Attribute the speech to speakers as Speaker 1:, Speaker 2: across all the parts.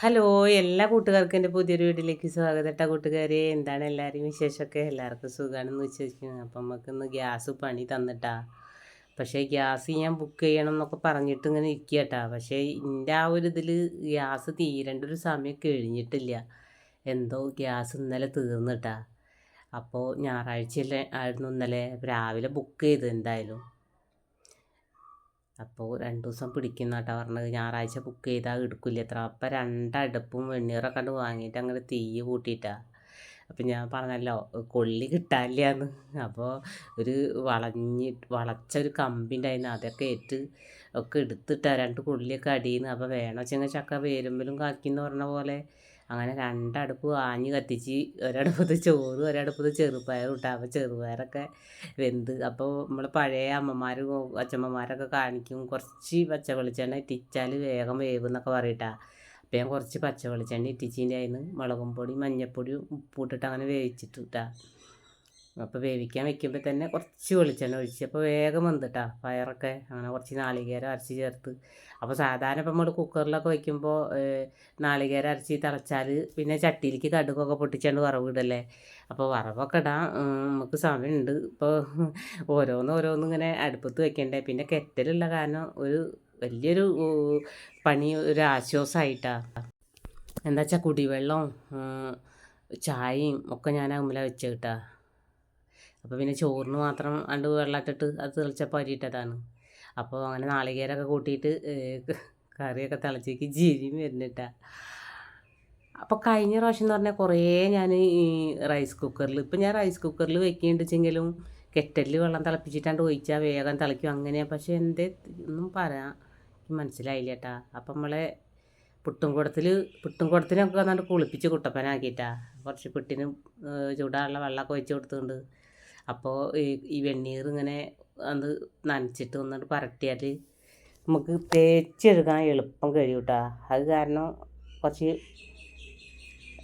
Speaker 1: Hello എല്ലാ കൂട്ടുകാർക്കും എന്റെ പുതിയൊരു വീട്ടിലേക്ക് സ്വാഗതം കേട്ടോ കൂട്ടുകാരെ. എന്താണ് എല്ലാവരും വിശേഷമൊക്കെ? എല്ലാവർക്കും സുഖമാണെന്ന് വിശ്വസിക്കുന്നു. അപ്പം നമുക്കിന്ന് ഗ്യാസ് പണി തന്നിട്ടാ. പക്ഷേ ഗ്യാസ് ഞാൻ ബുക്ക് ചെയ്യണം എന്നൊക്കെ പറഞ്ഞിട്ട് ഇങ്ങനെ ഇരിക്കുക പക്ഷേ എന്റെ ആ ഒരു ഇതിൽ ഗ്യാസ് തീരേണ്ട ഒരു സമയം കഴിഞ്ഞിട്ടില്ല. എന്തോ ഗ്യാസ് ഇന്നലെ തീർന്നിട്ടാ അപ്പോൾ ഞായറാഴ്ച ആയിരുന്നു ഇന്നലെ രാവിലെ ബുക്ക് ചെയ്ത് എന്തായാലും. അപ്പോൾ രണ്ട് ദിവസം പിടിക്കുന്ന കേട്ടോ പറഞ്ഞത്. ഞായറാഴ്ച ബുക്ക് ചെയ്താൽ എടുക്കില്ല എത്ര അപ്പം രണ്ടടുപ്പും വെണ്ണീറൊക്കെ കണ്ട് വാങ്ങിയിട്ട് അങ്ങനെ തീ കൂട്ടിയിട്ടാണ് അപ്പം ഞാൻ പറഞ്ഞല്ലോ കൊള്ളി കിട്ടാനില്ല എന്ന് അപ്പോൾ ഒരു വളഞ്ഞി വളച്ചൊരു കമ്പിന്റെ അതിന് അതൊക്കെ ഏറ്റ് ഒക്കെ എടുത്തിട്ടാണ് രണ്ട് കൊള്ളിയൊക്കെ അടിയുന്നു അപ്പോൾ വേണോ വെച്ചെങ്കിൽ ചക്ക വേരുമ്പലും കാക്കിന്ന് പറഞ്ഞ പോലെ അങ്ങനെ രണ്ടടുപ്പ് ആഞ്ഞ് കത്തിച്ച് ഒരടുപ്പത്ത് ചോറ് ഒരടുപ്പത്ത് ചെറുപയർ ഇട്ടാൽ അപ്പോൾ ചെറുപയറൊക്കെ വെന്ത്. അപ്പോൾ നമ്മൾ പഴയ അമ്മമാരും അച്ഛമ്മമാരൊക്കെ കാണിക്കും. കുറച്ച് പച്ച വെളിച്ചെണ്ണ ഇട്ടിച്ചാൽ വേഗം വേവും എന്നൊക്കെ പറയട്ടാ. അപ്പോൾ ഞാൻ കുറച്ച് പച്ച വെളിച്ചെണ്ണ ഇട്ടിച്ചിന്റെ അതിന് മുളകും പൊടി മഞ്ഞൾപ്പൊടിയും ഉപ്പൂട്ടിട്ട് അങ്ങനെ വേവിച്ചിട്ടിട്ടാ. അപ്പോൾ വേവിക്കാൻ വെക്കുമ്പോൾ തന്നെ കുറച്ച് വെളിച്ചെണ്ണ ഒഴിച്ച്. അപ്പോൾ വേഗം വന്നിട്ടാ പയറൊക്കെ അങ്ങനെ കുറച്ച് നാളികേരം അരച്ച് ചേർത്ത്. അപ്പോൾ സാധാരണ ഇപ്പം നമ്മൾ കുക്കറിലൊക്കെ വയ്ക്കുമ്പോൾ നാളികേരം അരച്ച് തിളച്ചാൽ പിന്നെ ചട്ടിയിലേക്ക് കടുകൊക്കെ പൊട്ടിച്ചാണ്ട് വറവിടല്ലേ അപ്പോൾ വറവൊക്കെ ഇടാൻ നമുക്ക് സമയമുണ്ട് ഇപ്പോൾ ഓരോന്ന് ഓരോന്ന് ഇങ്ങനെ അടുപ്പത്ത് വെക്കണ്ടേ? പിന്നെ കെറ്റലുള്ള കാരണം ഒരു വലിയൊരു പണി ഒരു ആശ്വാസമായിട്ടാണ് എന്താ വെച്ചാൽ കുടിവെള്ളവും ചായയും ഒക്കെ ഞാൻ അമ്മല വെച്ച് കിട്ടാ അപ്പോൾ പിന്നെ ചോറിന് മാത്രം അണ്ട് വെള്ളമിട്ടിട്ട് അത് തിളച്ചപ്പോൾ അരിയിട്ടതാണ് അപ്പോൾ അങ്ങനെ നാളികേരമൊക്കെ കൂട്ടിയിട്ട് കറിയൊക്കെ തിളച്ചേക്ക് ജീവിയും വരുന്നിട്ടാ. അപ്പോൾ കഴിഞ്ഞ പ്രാവശ്യം എന്ന് പറഞ്ഞാൽ കുറേ ഞാൻ ഈ റൈസ് കുക്കറിൽ ഇപ്പം ഞാൻ റൈസ് കുക്കറിൽ വെക്കുന്നുണ്ടെച്ചെങ്കിലും കെറ്റലിൽ വെള്ളം തിളപ്പിച്ചിട്ടാണ്ട് ഒഴിച്ചാൽ വേഗം തിളയ്ക്കും അങ്ങനെ പക്ഷേ എന്തേ ഒന്നും പറയാൻ മനസ്സിലായില്ല കേട്ടാ അപ്പം നമ്മളെ പുട്ടും കുടത്തിൽ പുട്ടും കുടത്തിനൊക്കെ എന്നിട്ട് കുളിപ്പിച്ച് കുട്ടപ്പനാക്കിയിട്ടാ കുറച്ച് പുട്ടിന് ചൂടാനുള്ള വെള്ളമൊക്കെ ഒഴിച്ച് കൊടുത്തുകൊണ്ട് അപ്പോൾ ഈ വെണ്ണീർ ഇങ്ങനെ അത് നനച്ചിട്ട് ഒന്നിട്ട് പരട്ടിയാൽ നമുക്ക് തേച്ചെടുക്കാൻ എളുപ്പം കഴിയും കേട്ടോ അത് കാരണം കുറച്ച്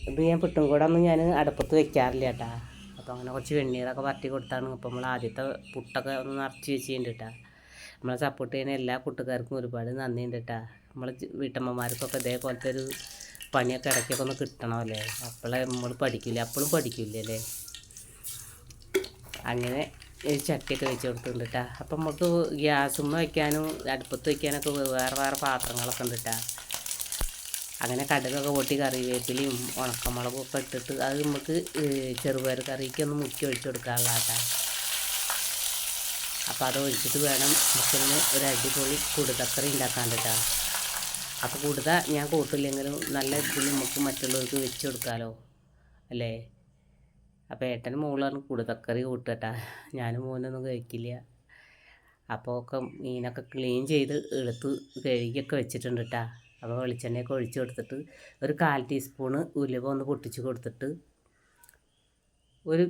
Speaker 1: ഇത് ഞാൻ പിട്ടും കൂടെ ഒന്നും ഞാൻ അടുപ്പത്ത് വെക്കാറില്ല കേട്ടാ അപ്പോൾ അങ്ങനെ കുറച്ച് വെണ്ണീറൊക്കെ പരട്ടി കൊടുത്താണ് ഇപ്പോൾ നമ്മൾ ആദ്യത്തെ പുട്ടൊക്കെ ഒന്ന് നിറച്ച് വെച്ചിട്ടുണ്ട് കേട്ടാ നമ്മളെ സപ്പോർട്ട് ചെയ്യുന്ന എല്ലാ കൂട്ടുകാർക്കും ഒരുപാട് നന്ദിയുണ്ട് കേട്ടാ നമ്മൾ വീട്ടമ്മമാർക്കൊക്കെ ഇതേപോലത്തെ ഒരു പണിയൊക്കെ ഇടയ്ക്കൊക്കെ ഒന്ന് കിട്ടണമല്ലേ? അപ്പോഴേ നമ്മൾ പഠിക്കില്ല അപ്പോഴും പഠിക്കില്ല അല്ലേ അങ്ങനെ ചട്ടിയൊക്കെ വെച്ച് കൊടുത്തിട്ടുണ്ട് കേട്ടോ അപ്പം നമുക്ക് ഗ്യാസുമ്മ വയ്ക്കാനും അടുപ്പത്ത് വയ്ക്കാനൊക്കെ വേറെ വേറെ പാത്രങ്ങളൊക്കെ ഉണ്ട് കേട്ടോ അങ്ങനെ കടുകൊക്കെ പൊട്ടി കറിവേപ്പിലയും ഉണക്കമുളകും ഒക്കെ ഇട്ടിട്ട് അത് നമുക്ക് ചെറുപയർ കറിക്ക് ഒന്ന് മുക്കി ഒഴിച്ചു കൊടുക്കാനുള്ള കേട്ടോ അപ്പോൾ അത് ഒഴിച്ചിട്ട് വേണം നമുക്കൊന്ന് ഒരു അടിപൊളി കുടുതക്കറി ഉണ്ടാക്കാൻ കേട്ടോ അപ്പോൾ കൂടുതൽ ഞാൻ കൂട്ടില്ലെങ്കിലും നല്ല ഇതിൽ നമുക്ക് മറ്റുള്ളവർക്ക് വെച്ച് കൊടുക്കാമല്ലോ അല്ലേ? അപ്പോൾ ഏട്ടൻ മോളാണ് കുടുതക്കറി കൂട്ടട്ടാ ഞാനും മോനൊന്നും കഴിക്കില്ല. അപ്പോൾ ഒക്കെ മീനൊക്കെ ക്ലീൻ ചെയ്ത് എടുത്ത് കഴുകിയൊക്കെ വെച്ചിട്ടുണ്ട് കേട്ടാ അപ്പോൾ വെളിച്ചെണ്ണയൊക്കെ ഒഴിച്ച് കൊടുത്തിട്ട് ഒരു കാൽ ടീസ്പൂണ് ഉലുവ ഒന്ന് പൊട്ടിച്ച് കൊടുത്തിട്ട് ഒരു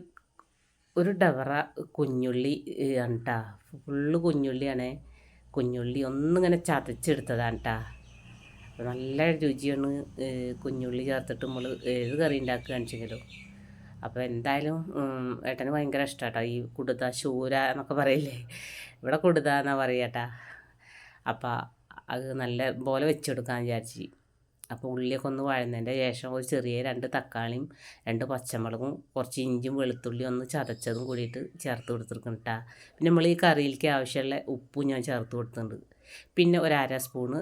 Speaker 1: ഒരു ഡവറ കുഞ്ഞുള്ളി ആണ് കേട്ടാ ഫുള്ള് കുഞ്ഞുള്ളിയാണ്. കുഞ്ഞുള്ളി ഒന്നിങ്ങനെ ചതച്ചെടുത്തതാണ് കേട്ടാ നല്ല രുചിയാണ് കുഞ്ഞുള്ളി ചേർത്തിട്ട് നമ്മൾ ഏത് കറി ഉണ്ടാക്കുകയാണെങ്കിലും അപ്പോൾ എന്തായാലും ഏട്ടന് ഭയങ്കര ഇഷ്ടമാട്ടോ ഈ കുടുത ശൂര എന്നൊക്കെ പറയില്ലേ? ഇവിടെ കുടുത എന്നാ പറയട്ടാ. അപ്പോൾ അത് നല്ല പോലെ വെച്ചെടുക്കാൻ വിചാരിച്ചു. അപ്പോൾ ഉള്ളിയൊക്കെ ഒന്ന് വഴന്നതിന്റെ ശേഷം ഒരു ചെറിയ രണ്ട് തക്കാളിയും രണ്ട് പച്ചമുളകും കുറച്ച് ഇഞ്ചും വെളുത്തുള്ളിയും ഒന്ന് ചതച്ചതും കൂടിയിട്ട് ചേർത്ത് കൊടുത്തിരിക്കണം കേട്ടോ പിന്നെ നമ്മൾ ഈ കറിയിലേക്ക് ആവശ്യമുള്ള ഉപ്പും ഞാൻ ചേർത്ത് കൊടുത്തിട്ടുണ്ട്. പിന്നെ ഒരു അര സ്പൂണ്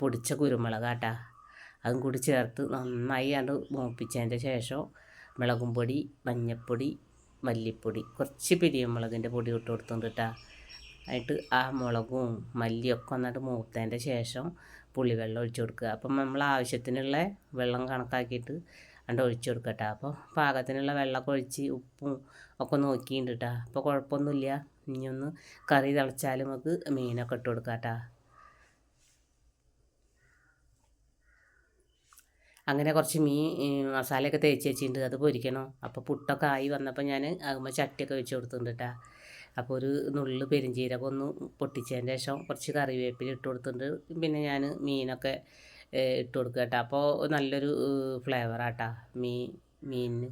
Speaker 1: പൊടിച്ച കുരുമുളക് കേട്ടോ അതും കൂടി ചേർത്ത് നന്നായി അത് മൂപ്പിച്ചതിന്റെ ശേഷം മുളകും പൊടി മഞ്ഞൾപ്പൊടി മല്ലിപ്പൊടി. കുറച്ച് പിരിയമുളകിന്റെ പൊടി ഇട്ട് കൊടുത്തിട്ടുണ്ട് കേട്ടോ ആയിട്ട് ആ മുളകും മല്ലിയൊക്കെ ഒന്നിട്ട് മൂത്തതിന്റെ ശേഷം പുളിവെള്ളം ഒഴിച്ചു കൊടുക്കുക. അപ്പം നമ്മൾ ആവശ്യത്തിനുള്ള വെള്ളം കണക്കാക്കിയിട്ട് അണ്ട് ഒഴിച്ചു കൊടുക്കട്ടെ കേട്ടോ അപ്പോൾ പാകത്തിനുള്ള വെള്ളമൊക്കെ ഒഴിച്ച് ഉപ്പും ഒക്കെ നോക്കിയിട്ടുണ്ട് കേട്ടോ അപ്പോൾ കുഴപ്പമൊന്നുമില്ല. ഇനിയൊന്ന് കറി തിളച്ചാലും നമുക്ക് മീനൊക്കെ ഇട്ട് കൊടുക്കാം കേട്ടോ അങ്ങനെ കുറച്ച് മീൻ മസാലയൊക്കെ തേച്ച് വെച്ചിട്ടുണ്ട്. അത് പൊരിക്കണം. അപ്പോൾ പുട്ടൊക്കെ ആയി വന്നപ്പോൾ ഞാൻ ആകുമ്പോൾ ചട്ടിയൊക്കെ വെച്ച് കൊടുത്തിട്ടുണ്ട് കേട്ടോ അപ്പോൾ ഒരു നുള്ളു പെരിഞ്ചീരകം ഒന്ന് പൊട്ടിച്ചതിന്റെ ശേഷം കുറച്ച് കറിവേപ്പില ഇട്ട് കൊടുത്തിട്ടുണ്ട്. പിന്നെ ഞാൻ മീനൊക്കെ ഇട്ട് കൊടുക്കുക കേട്ടോ അപ്പോൾ നല്ലൊരു ഫ്ലേവറാട്ടാ മീൻ മീനിന്.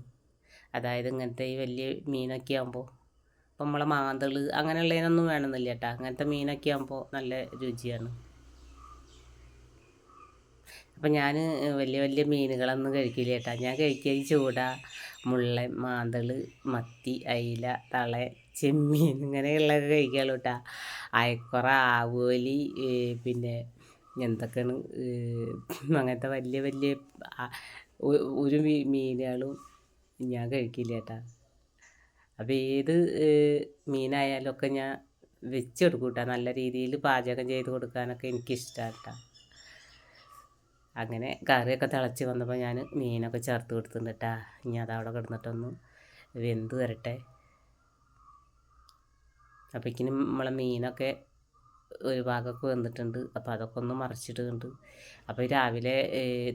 Speaker 1: അതായത് ഇങ്ങനത്തെ ഈ വലിയ മീനൊക്കെ ആകുമ്പോൾ ഇപ്പം നമ്മളെ മാന്തൾ അങ്ങനെയുള്ളതിനൊന്നും വേണമെന്നില്ല കേട്ടോ അങ്ങനത്തെ മീനൊക്കെ ആകുമ്പോൾ നല്ല രുചിയാണ്. അപ്പം ഞാൻ വലിയ വലിയ മീനുകളൊന്നും കഴിക്കില്ല കേട്ടോ. ഞാൻ കഴിക്കുക ചൂട മുള്ള മാന്തൾ മത്തി അയില തള ചെമ്മീൻ ഇങ്ങനെയുള്ളതൊക്കെ കഴിക്കാമല്ലോ കേട്ടോ. അയക്കുറ ആവോലി പിന്നെ എന്തൊക്കെയാണ് അങ്ങനത്തെ വലിയ വലിയ ഒരു മീനുകളും ഞാൻ കഴിക്കില്ല കേട്ടാ. അപ്പോൾ ഏത് മീനായാലും ഒക്കെ ഞാൻ വെച്ച് കൊടുക്കും കേട്ടോ. നല്ല രീതിയിൽ പാചകം ചെയ്ത് കൊടുക്കാനൊക്കെ എനിക്കിഷ്ടമാണ് കേട്ടോ. അങ്ങനെ കറിയൊക്കെ തിളച്ച് വന്നപ്പോൾ ഞാൻ മീനൊക്കെ ചേർത്ത് കൊടുത്തിട്ടുണ്ട് ഇനി അതവിടെ കിടന്നിട്ടൊന്ന് വെന്ത് വരട്ടെ. അപ്പോഴേക്കിനും നമ്മളെ മീനൊക്കെ ഒരു ഭാഗമൊക്കെ വന്നിട്ടുണ്ട് അപ്പോൾ അതൊക്കെ ഒന്ന് മറിച്ചിട്ടുണ്ട്. അപ്പോൾ രാവിലെ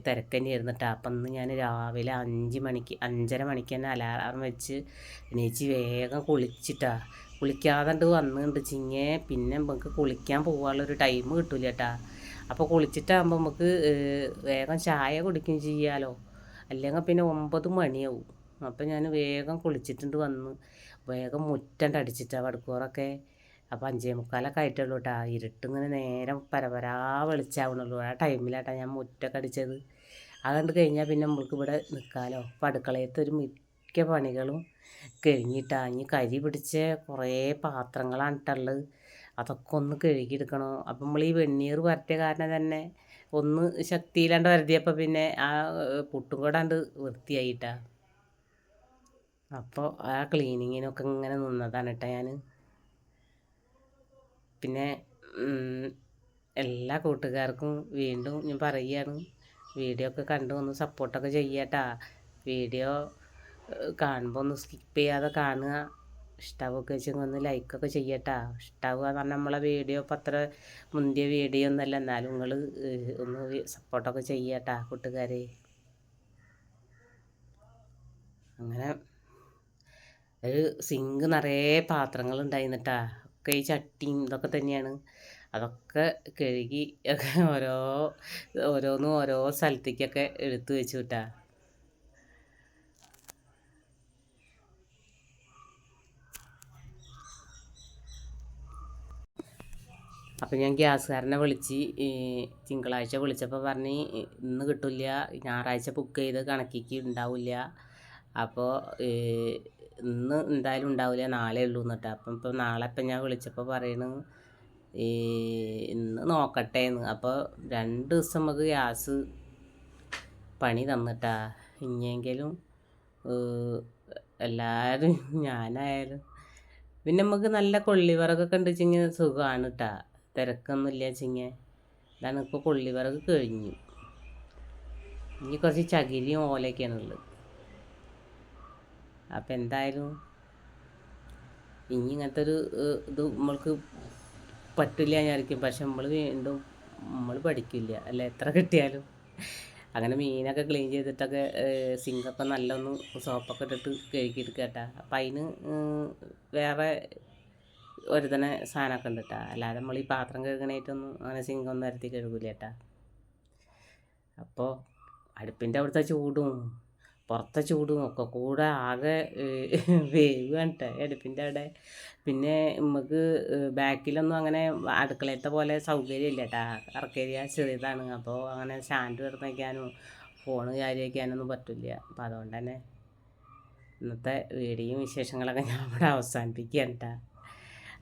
Speaker 1: തിരക്ക് തന്നെയായിരുന്നു കേട്ടോ. അപ്പം ഇന്ന് ഞാൻ രാവിലെ അഞ്ച് മണിക്ക് അഞ്ചര മണിക്ക് തന്നെ അലാറം വെച്ച് എണീച്ച് വേഗം കുളിച്ചിട്ടാ. കുളിക്കാതെ വന്നിട്ടുണ്ട്. ചിങ്ങേ പിന്നെ നമുക്ക് കുളിക്കാൻ പോകാനുള്ളൊരു ടൈം കിട്ടില്ല കേട്ടാ. അപ്പോൾ കുളിച്ചിട്ടാകുമ്പോൾ നമുക്ക് വേഗം ചായ കുടിക്കുകയും ചെയ്യാമല്ലോ അല്ലെങ്കിൽ പിന്നെ ഒമ്പത് മണിയാവും. അപ്പോൾ ഞാൻ വേഗം കുളിച്ചിട്ടുണ്ട് വന്ന് വേഗം മുറ്റണ്ട് അടിച്ചിട്ടാണ് വടക്കൂറൊക്കെ അപ്പോൾ അഞ്ചേ മുക്കാലൊക്കെ ആയിട്ടുള്ളൂ കേട്ടോ ഇരുട്ടിങ്ങനെ നേരം പരപരാ വെളിച്ചാവണുള്ളൂ. ആ ടൈമിലാട്ടാ ഞാൻ മുറ്റൊക്കെ അടിച്ചത്. അതുകൊണ്ട് കഴിഞ്ഞാൽ പിന്നെ നമ്മൾക്ക് ഇവിടെ നിൽക്കാമല്ലോ അപ്പോൾ അടുക്കളയത്തെ ഒരു മിക്ക പണികളും കഴിഞ്ഞിട്ടാ. ഇനി കരി പിടിച്ച കുറേ പാത്രങ്ങളാണ് ഇട്ടുള്ളത് അതൊക്കെ ഒന്ന് കഴുകിയെടുക്കണോ? അപ്പം നമ്മൾ ഈ വെണ്ണീർ വരട്ടിയ കാരണം തന്നെ ഒന്ന് ശക്തിയിലാണ്ട് വരുത്തിയപ്പോൾ പിന്നെ ആ പുട്ടും കൂടാണ്ട് വൃത്തിയായിട്ടാ. അപ്പോൾ ആ ക്ലീനിങ്ങിനൊക്കെ ഇങ്ങനെ നിന്നതാണ് കേട്ടോ ഞാൻ പിന്നെ എല്ലാ കൂട്ടുകാർക്കും വീണ്ടും ഞാൻ പറയുകയാണ് വീഡിയോ ഒക്കെ കണ്ടു ഒന്ന് സപ്പോർട്ടൊക്കെ ചെയ്യട്ടാ. വീഡിയോ കാണുമ്പോൾ ഒന്ന് സ്കിപ്പ് ചെയ്യാതെ കാണുക. ഇഷ്ടാവൊക്കെ വെച്ചെങ്കിൽ ഒന്ന് ലൈക്കൊക്കെ ചെയ്യട്ടാ. ഇഷ്ടാവുക എന്ന് പറഞ്ഞാൽ നമ്മളെ വീഡിയോ ഇപ്പം അത്ര മുന്തിയ വീഡിയോ ഒന്നല്ല എന്നാലും നിങ്ങൾ ഒന്ന് സപ്പോർട്ടൊക്കെ ചെയ്യട്ടാ കൂട്ടുകാരെ. അങ്ങനെ ഒരു സിങ്ക് നിറയെ പാത്രങ്ങൾ ഉണ്ടായിരുന്നിട്ടാ. ഒക്കെ ഈ ചട്ടിയും ഇതൊക്കെ തന്നെയാണ്. അതൊക്കെ കഴുകി ഒക്കെ ഓരോ ഓരോന്നും ഓരോ സ്ഥലത്തേക്കൊക്കെ എടുത്തു വെച്ചു വിട്ടാ അപ്പം ഞാൻ ഗ്യാസുകാരനെ വിളിച്ച് തിങ്കളാഴ്ച വിളിച്ചപ്പോൾ പറഞ്ഞ് ഇന്ന് കിട്ടില്ല. ഞായറാഴ്ച ബുക്ക് ചെയ്ത് കണക്കിക്ക് ഉണ്ടാവില്ല അപ്പോൾ ഇന്ന് എന്തായാലും ഉണ്ടാവില്ല നാളെ ഉള്ളൂ എന്നിട്ട് അപ്പം ഇപ്പം നാളെ ഇപ്പം ഞാൻ വിളിച്ചപ്പോൾ പറയണു ഇന്ന് നോക്കട്ടെ എന്ന് അപ്പോൾ രണ്ട് ദിവസം നമുക്ക് ഗ്യാസ് പണി തന്നിട്ടാ. ഇനിയെങ്കിലും എല്ലാവരും ഞാനായാലും. പിന്നെ നമുക്ക് നല്ല കൊള്ളിവറൊക്കെ ഉണ്ട് വെച്ചിങ്ങനെ സുഖമാണ് കേട്ടാ തിരക്കൊന്നുമില്ല വെച്ചെങ്കിൽ ഇതാണ് ഇപ്പോൾ കൊള്ളിവിറക് കഴിഞ്ഞു. ഇനി കുറച്ച് ചകിരിയും ഓലയൊക്കെയാണുള്ളത് അപ്പം എന്തായാലും ഇനി ഇങ്ങനത്തെ ഒരു ഇത് നമ്മൾക്ക് പറ്റില്ല ഞാനിരിക്കും പക്ഷെ നമ്മൾ വീണ്ടും നമ്മൾ പഠിക്കില്ല. അല്ല? എത്ര കിട്ടിയാലും. അങ്ങനെ മീനൊക്കെ ക്ലീൻ ചെയ്തിട്ടൊക്കെ സിങ്കൊക്കെ നല്ലൊന്ന് സോപ്പൊക്കെ ഇട്ടിട്ട് കഴുകിയെടുക്കുക കേട്ടോ. അപ്പം അതിന് വേറെ ഒരു തന്നെ സാധനമൊക്കെ ഉണ്ട് കേട്ടോ അല്ലാതെ നമ്മൾ ഈ പാത്രം കഴുകണേറ്റൊന്നും അങ്ങനെ സിങ്കൊന്നും നിരത്തി കഴുകില്ല കേട്ടാ അപ്പോൾ അടുപ്പിന്റെ അവിടുത്തെ ചൂടും പുറത്തെ ചൂടും ഒക്കെ കൂടെ ആകെ വേവാണ് കേട്ടോ അടുപ്പിന്റെ അവിടെ. പിന്നെ നമുക്ക് ബാക്കിലൊന്നും അങ്ങനെ അടുക്കളയത്തെ പോലെ സൗകര്യമില്ല കേട്ടാ അറക്കേരിയ ചെറിയതാണ്. അപ്പോൾ അങ്ങനെ സ്റ്റാൻഡ് കിടന്ന് വയ്ക്കാനും ഫോണ് കാര്യം വയ്ക്കാനൊന്നും പറ്റില്ല. അപ്പോൾ അതുകൊണ്ട് തന്നെ ഇന്നത്തെ വീഡിയോയും വിശേഷങ്ങളൊക്കെ ഞാൻ ഇവിടെ അവസാനിപ്പിക്കുകയാണ് കേട്ടോ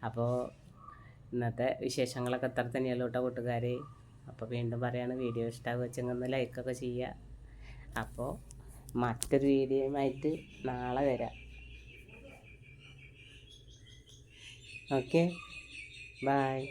Speaker 1: അപ്പോൾ ഇന്നത്തെ വിശേഷങ്ങളൊക്കെ എത്ര തന്നെയല്ലോ കേട്ടോ കൂട്ടുകാരെ. അപ്പോൾ വീണ്ടും പറയാണ് വീഡിയോ ഇഷ്ടമാകുക വെച്ചെങ്കിൽ ലൈക്കൊക്കെ ചെയ്യുക അപ്പോൾ മറ്റൊരു വീഡിയോയുമായിട്ട് നാളെ വരാം. ഓക്കെ? ബായ്